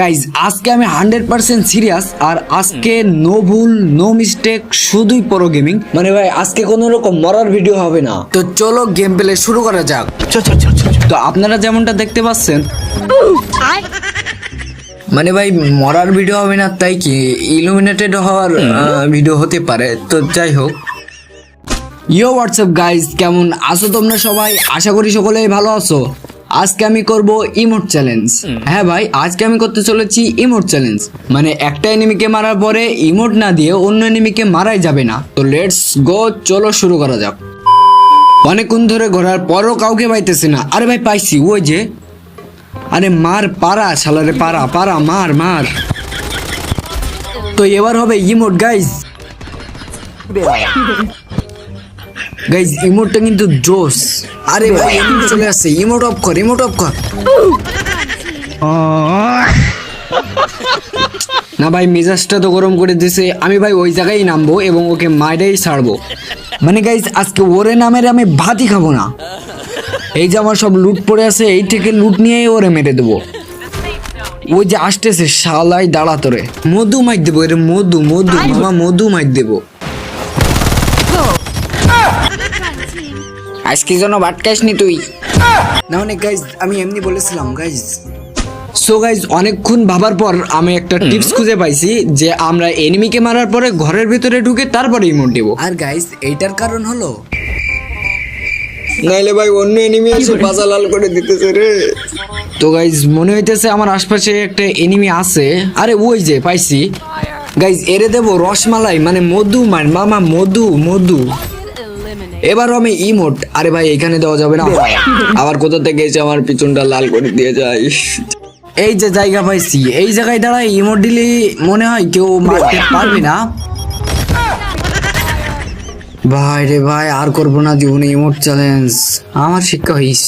Guys আজকে আমি hundred percent serious আর আজকে নো ভুল নো মিস্টেক শুধুই প্রো গেমিং মানে ভাই আজকে কোনো রকম মরার ভিডিও হবে না। তো চলো গেম প্লে শুরু করা যাক। তো আপনারা যেমনটা দেখতে পাচ্ছেন মানে ভাই মরার ভিডিও হবে না তাই কি ইলুমিনেটেড হওয়ার ভিডিও হতে পারে। তো যাই হোক। ইয়ো হোয়াটসঅ্যাপ গাইজ কেমন আছো তোমরা সবাই? আশা করি সকলেই ভালো আছো। আজকে আমি করব ইমোট চ্যালেঞ্জ হ্যাঁ ভাই আজকে আমি করতে চলেছি ইমোট চ্যালেঞ্জ মানে একটা এনিমিকে মারার পরে ইমোট না দিয়ে অন্য এনিমিকে মারাই যাবে না। তো লেটস গো চলো শুরু করা যাক। অনেকক্ষণ ধরে ঘোরার পরও কাউকে পাইতেছি না। আরে ভাই পাইছি ওই যে। আরে মার পারা শালারে পারা পারা মার মার। তো এবার হবে ইমোট গাইজ গাইজ ইমোটটা কিন্তু জোস। আরে ভাই ইমোট চলে আসছে। ইমোট অফ কর ইমোট অফ কর। না ভাই মেজাজটা তো গরম করে দিছে। আমি ভাই ওই জায়গায় নামবো এবং ওকে মাইরেই ছাড়বো। মানে গাইজ আজকে ওরে নামের আমি ভাতই খাব না। এই যে আমার সব লুট পড়ে আছে এই থেকে লুট নিয়েই ওরে মেরে দেবো। ওই যে আসতেছে শালাই দাঁড়া তোরে। মধু মাইক দেবো এর মধু মধু মামা মধু মাইক দেবো। আজকে যেন ভাটকাসনি তুই। না অনেক গাইজ আমি এমনি বলেছিলাম গাইজ সো গাইজ অনেকক্ষণ ভাবার পর আমি একটা টিপস খুঁজে পাইছি যে আমরা এনিমিকে মারার পরে ঘরের ভিতরে ঢুকে তারপরে ইমোট দেবো। আর গাইজ এইটার কারণ হলো নাইলে ভাই অন্য এনিমি এসে বাজা লাল করে দিতেছে রে। তো গাইজ মনে হইতেছে আমার আশপাশে একটা এনিমি আছে। আরে ওই যে পাইছি। গাইজ এরে দেবো রসমালাই মানে মধু মান মামা মধু মধু। এবার আমি ইমোট আরে ভাই এখানে দেওয়া যাবে না। আবার কোথা থেকে এসে আমার পিছনটা লাল করে দিয়ে যায়? এই যে জায়গা পাইছি। এই জায়গায় দাঁড়ায় ইমোট দিলে মনে হয় কেউ মারতে পারবে না। ভাই রে ভাই আর করব না জীবনে ইমোট চ্যালেঞ্জ আমার শিক্ষা হইস।